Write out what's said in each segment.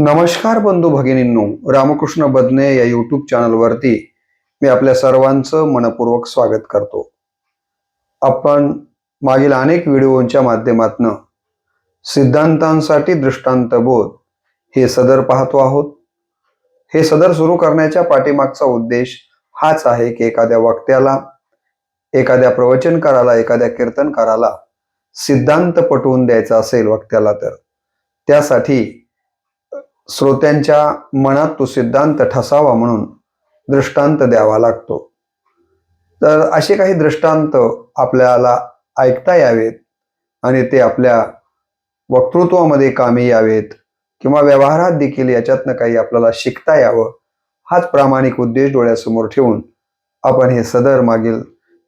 नमस्कार बंधू भगिनींनो रामकृष्ण बदने या यूट्यूब चॅनलवरती मी आपल्या सर्वांचं मनपूर्वक स्वागत करतो. आपण मागील अनेक व्हिडिओंच्या माध्यमातून सिद्धांतांसाठी दृष्टांतबोध हे सदर पाहतो आहोत. हे सदर सुरू करण्याच्या पाठीमागचा उद्देश हाच आहे की एखाद्या वक्त्याला एखाद्या प्रवचनकाराला एखाद्या कीर्तनकाराला सिद्धांत पटवून द्यायचा असेल वक्त्याला तर. त्यासाठी श्रोत्यांच्या मनात तो सिद्धांत ठसावा म्हणून दृष्टांत द्यावा लागतो. तर असे काही दृष्टांत आपल्याला ऐकता यावेत आणि ते आपल्या वक्तृत्वामध्ये कामी यावेत किंवा व्यवहारात देखील याच्यातनं काही आपल्याला शिकता यावं हाच प्रामाणिक उद्देश डोळ्यासमोर ठेवून आपण हे सदर मागील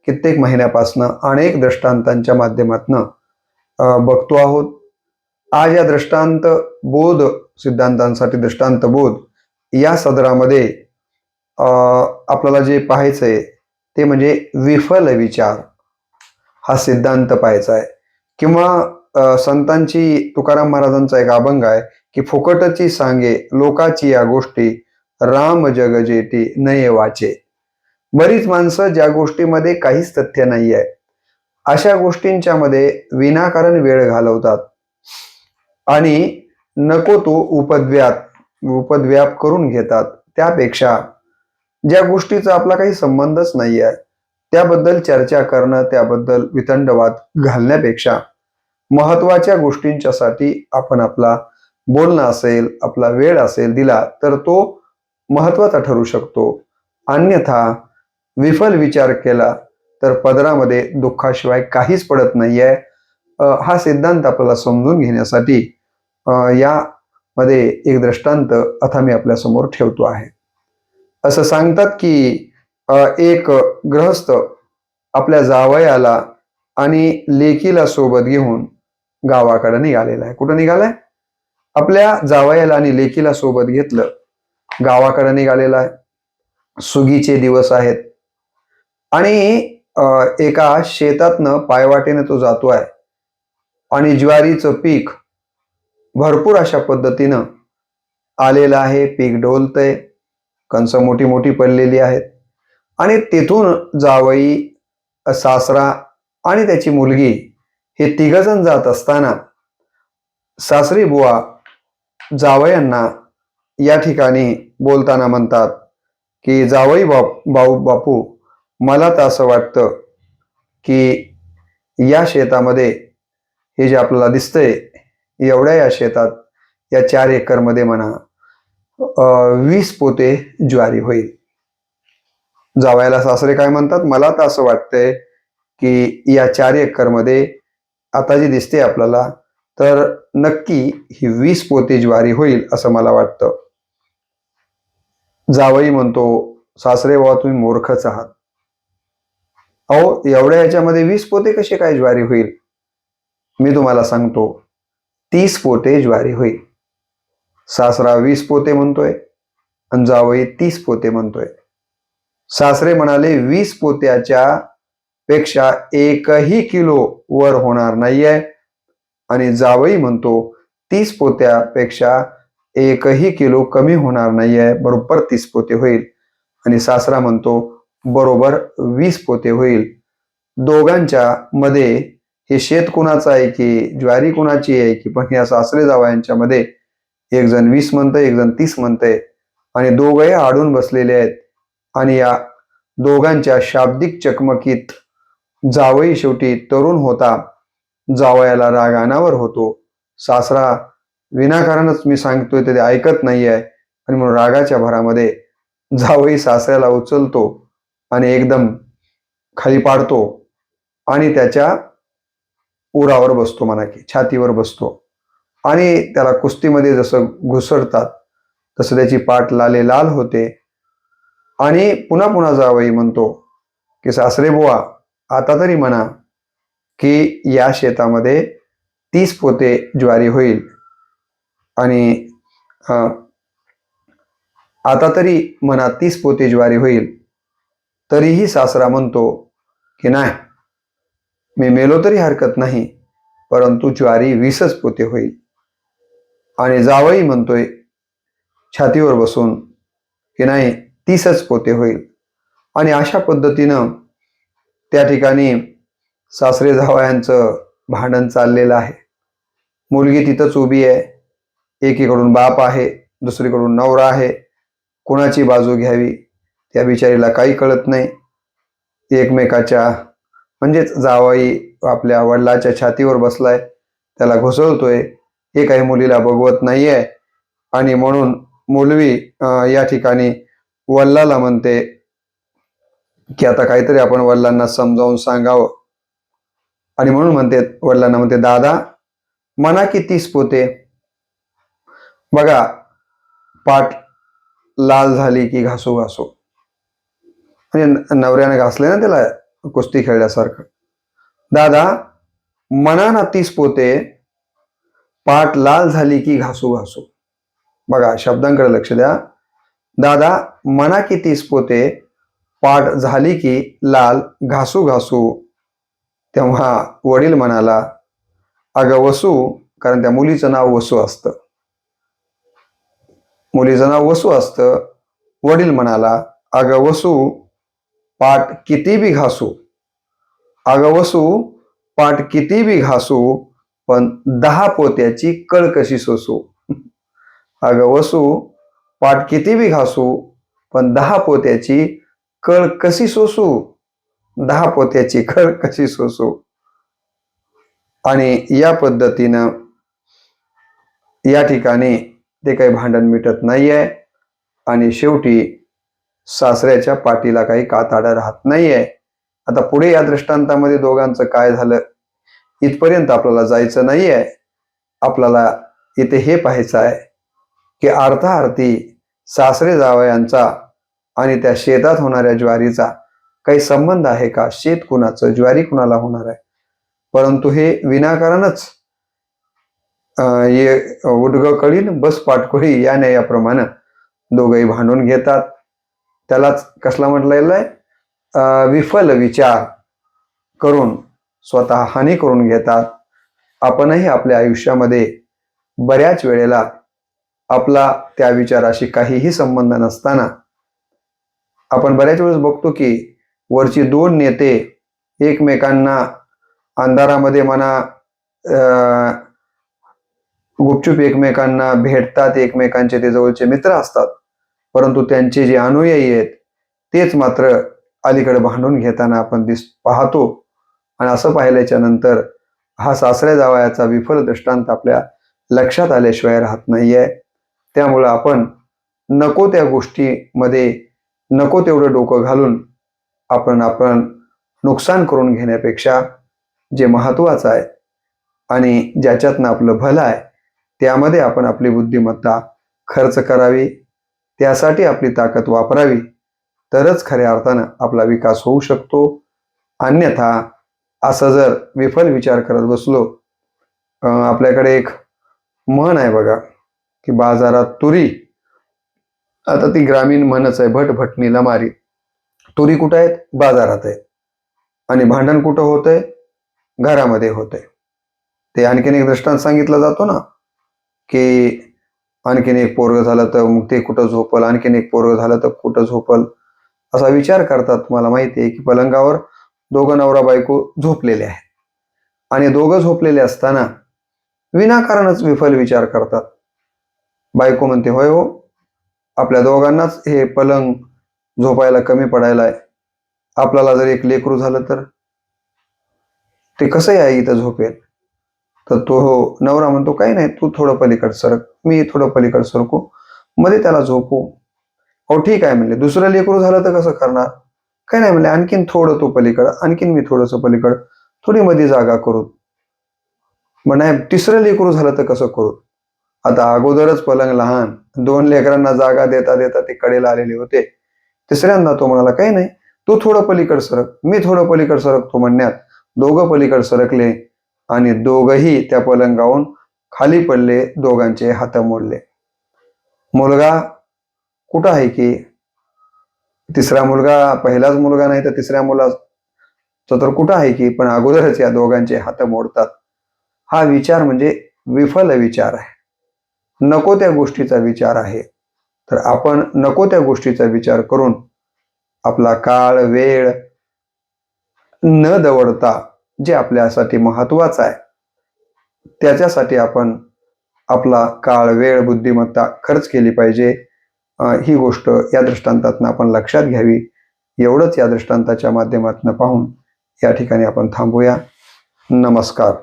कित्येक महिन्यापासनं अनेक दृष्टांतांच्या माध्यमातनं बघतो आहोत. आज या दृष्टांत बोध सिद्धांतांसाठी दृष्टांतबोध या सदरामध्ये अं, आपल्याला जे पाहायचंय ते म्हणजे विफल विचार. हा सिद्धांत पाहायचा आहे. किंवा संतांची तुकाराम महाराजांचा एक अभंग आहे की फुकटची सांगे लोकाची या गोष्टी राम जग जेटी नये वाचे. बरीच माणसं ज्या गोष्टीमध्ये काहीच तथ्य नाही आहे अशा गोष्टींच्या मध्ये विनाकारण वेळ घालवतात. आणि नको तो उपद्व्याप उपद्व्याप करून घेतात. त्यापेक्षा ज्या गोष्टीचा आपला काही संबंधच नाही आहे त्याबद्दल चर्चा करणं त्याबद्दल वितंडवाद घालण्यापेक्षा महत्त्वाच्या गोष्टींच्यासाठी आपण आपला बोलणं असेल आपला वेळ असेल दिला तर तो महत्त्वाचा ठरू शकतो. अन्यथा विफल विचार केला तर पदरामध्ये दुःखाशिवाय काहीच पडत नाहीये. आहे हा सिद्धांत आपल्याला समजून घेण्यासाठी यामध्ये एक दृष्टांत आता मी आपल्यासमोर ठेवतो आहे. असं सांगतात की एक गृहस्थ आपल्या जावयाला आणि लेकीला सोबत घेऊन गावाकडे निघालेला आहे. कुठं निघालाय? आपल्या जावयाला आणि लेकीला सोबत घेतलं गावाकडे निघालेला आहे. सुगीचे दिवस आहेत. आणि एका शेतातनं पायवाटेने तो जातो आहे आणि ज्वारीचं पीक भरपूर अशा पद्धतीनं आलेलं आहे. पीक डोलतंय. कणसं मोठी मोठी पडलेली आहेत. आणि तिथून जावई सासरा आणि त्याची मुलगी हे तिघजण जात असताना सासरी बुवा जावयांना या ठिकाणी बोलताना म्हणतात की जावई बाप भाऊ बापू मला तर असं वाटतं की या शेतामध्ये हे जे आपल्याला दिसतंय एवढ्या या शेतात या चार एकरमध्ये म्हणा अं, वीस पोते ज्वारी होईल. जावयाला सासरे काय म्हणतात? मला तर असं वाटतंय की या चार एकरमध्ये आता जी दिसते आपल्याला तर नक्की ही वीस पोते ज्वारी होईल असं मला वाटतं. जावई म्हणतो सासरे बाबा तुम्ही मूर्खच आहात. अहो एवढ्या याच्यामध्ये वीस पोते कसे काय ज्वारी होईल? मी तुम्हाला सांगतो. तीस पोते ज्वारी होईल सासरा वीस पोते म्हणतोय आणि जावई तीस पोते म्हणतोय. सासरे म्हणाले वीस पोत्याच्या पेक्षा एकही किलो वर होणार नाहीये. आणि जावई म्हणतो तीस पोत्यापेक्षा एकही किलो कमी होणार नाहीये. बरोबर तीस पोते होईल. आणि सासरा म्हणतो बरोबर वीस पोते होईल. दोघांच्या मध्ये हे शेत कुणाचं आहे की ज्वारी कुणाची आहे की पण या सासरे जावयांच्या यांच्यामध्ये एक जण वीस म्हणतंय एक जण तीस म्हणतंय आणि दोघंही आडून बसलेले आहेत. आणि या दोघांच्या शाब्दिक चकमकीत जावई शेवटी तरुण होता. जावयाला राग अनावर होतो. सासरा विनाकारणच मी सांगतोय ते ऐकत नाही आहे आणि म्हणून रागाच्या भरामध्ये जावई सासऱ्याला उचलतो आणि एकदम खाली पाडतो. आणि त्याच्या उरावर बसतो म्हणा की छातीवर बसतो. आणि त्याला कुस्तीमध्ये जसं घुसडतात तसं त्याची पाठ लाले लाल होते. आणि पुन्हा पुन्हा जावई म्हणतो की सासरे बुवा आता तरी म्हणा की या शेतामध्ये तीस पोते ज्वारी होईल. आणि आता तरी म्हणा तीस पोते ज्वारी होईल. तरीही सासरा म्हणतो की नाही मी मेलो तरी हरकत नाही परंतु ज्वारी वीसच पोते होईल. आणि जावई म्हणतोय छातीवर बसून की नाही तीसच पोते होईल. आणि अशा पद्धतीनं त्या ठिकाणी सासरे जावयांचं भांडण चाललेलं आहे. मुलगी तिथंच उभी आहे. एकीकडून बाप आहे दुसरीकडून नवरा आहे. कुणाची बाजू घ्यावी त्या बिचारीला काही कळत नाही. एकमेकाच्या म्हणजेच जावाई आपल्या वडिलाच्या छातीवर बसलाय त्याला घुसळतोय हे काही मुलीला बघवत नाहीये. आणि म्हणून मुलवी या ठिकाणी वल्लाला म्हणते की आता काहीतरी आपण वडिलांना समजावून सांगावं. आणि म्हणून म्हणते वडिलांना म्हणते दादा मना की तीस पोते. बघा पाठ लाल झाली की घासू घासू म्हणजे नवऱ्याने घासले ना त्याला? कुस्ती खेळल्यासारखं. दादा मना ना तीस पोते पाठ लाल झाली की घासू घासू. बघा शब्दांकडे लक्ष द्या. दादा मना की तीस पोते पाठ झाली की लाल घासू घासू. तेव्हा वडील म्हणाला अगं वसू कारण त्या मुलीचं नाव वसू असतं. मुलीचं नाव वसू असतं. वडील म्हणाला अगं वसू पाठ किती बी घासू. अगं पाठ किती बी घासू पण दहा पोत्याची कळ कशी सोसू. अगं पाठ किती बी घासू पण दहा पोत्याची कळ कशी सोसू. दहा पोत्याची कळ कशी सोसू. आणि या पद्धतीनं या ठिकाणी ते काही भांडण मिटत नाहीये. आणि शेवटी सासऱ्याच्या पाठीला काही काताडा राहत नाहीये. आता पुढे या दृष्टांतामध्ये दोघांचं काय झालं? इथपर्यंत आपल्याला जायचं नाहीये. आपल्याला इथे हे पाहायचं आहे की अर्थार्थी सासरे जावयांचा आणि त्या शेतात होणाऱ्या ज्वारीचा काही संबंध आहे का? शेत कुणाचं? ज्वारी कुणाला होणार आहे? परंतु हे विनाकारणच ये उडग कळीन बस पाटकोळी या न्यायाप्रमाणे दोघंही भांडून घेतात. त्यालाच कसला म्हटलेलं आहे? अं, विफल विचार करून स्वतः हानी करून घेतात. आपणही आपल्या आयुष्यामध्ये बऱ्याच वेळेला आपला त्या विचाराशी काहीही संबंध नसताना आपण बऱ्याच वेळेस बघतो की वरची दोन नेते एकमेकांना अंधारामध्ये म्हणा अं, गुपचूप एकमेकांना भेटतात एकमेकांचे ते जवळचे मित्र असतात. परंतु त्यांचे जे अनुयायी आहेत तेच मात्र अलीकडे भांडून घेताना आपण दिस पाहतो. आणि असं पाहिल्याच्या नंतर हा सासऱ्या जावयाचा विफल दृष्टांत आपल्या लक्षात आल्याशिवाय राहत नाही आहे त्यामुळं आपण नको त्या गोष्टीमध्ये नको तेवढं डोकं घालून आपण आपण नुकसान करून घेण्यापेक्षा जे महत्त्वाचं आहे आणि ज्याच्यातनं आपलं भलं आहे त्यामध्ये आपण आपली बुद्धिमत्ता खर्च करावी. त्यासाठी आपली ताकद वापरावी. तरच खऱ्या अर्थानं आपला विकास होऊ शकतो. अन्यथा असं जर विफल विचार करत बसलो आपल्याकडे एक म्हण आहे बघा की बाजारात तुरी आता ती ग्रामीण म्हणच आहे भट भटणीला मारी. तुरी कुठं आहेत? बाजारात आहेत. आणि भांडण कुठं होतंय? घरामध्ये होतंय. ते आणखीन एक दृष्टांत सांगितलं जातो ना की आणखीन एक पोरग झालं तर मग ते कुठं झोपल आणखीन एक पोरग झालं तर कुठं झोपल? असा विचार करतात तुम्हाला माहिती आहे की पलंगावर दोघं नवरा बायको झोपलेले आहेत. आणि दोघं झोपलेले असताना विनाकारणच विफल विचार करतात. बायको म्हणते होय हो आपल्या दोघांनाच हे पलंग झोपायला कमी पडायला आहे. आपल्याला जर एक लेकरू झालं तर? ते कसं आहे इथं झोपेल? तर तो हो नवरा म्हणतो काही नाही तू थोडं पलीकड सरक मी थोडं पलीकड सरकू मध्ये त्याला झोपू. हो ठीक आहे म्हणले. दुसरं लेकरू झालं तर कसं करणार? काही नाही म्हणले. आणखीन थोडं तो पलीकड आणखीन मी थोडस पलीकड थोडी मध्ये जागा करू. मग नाही तिसरं लेकरू झालं तर कसं करू? आता अगोदरच पलंग लहान दोन लेकरांना जागा देता देता ते कडेला आलेले होते. तिसऱ्यांदा तो म्हणाला काही नाही तू थोडं पलीकड सरक मी थोडं पलीकड सरकतो म्हणण्यात दोघं पलीकड सरकले. आणि दोघही त्या पलंगावून खाली पडले दोघांचे हात मोडले. मुलगा कुठं आहे की? तिसरा मुलगा पहिलाच मुलगा नाही तर तिसऱ्या मुलाचा तर कुठं आहे की? पण अगोदरच या दोघांचे हात मोडतात. हा विचार म्हणजे विफल विचार आहे. नको त्या गोष्टीचा विचार आहे. तर आपण नको त्या गोष्टीचा विचार करून आपला काळ वेळ न दवडता जे आपल्यासाठी महत्वाचं आहे. त्याच्यासाठी आपण आपला काळ वेळ बुद्धिमत्ता खर्च केली पाहिजे. ही गोष्ट या दृष्टांतातनं आपण लक्षात घ्यावी. एवढंच या दृष्टांताच्या माध्यमातून पाहून या ठिकाणी आपण थांबूया. नमस्कार.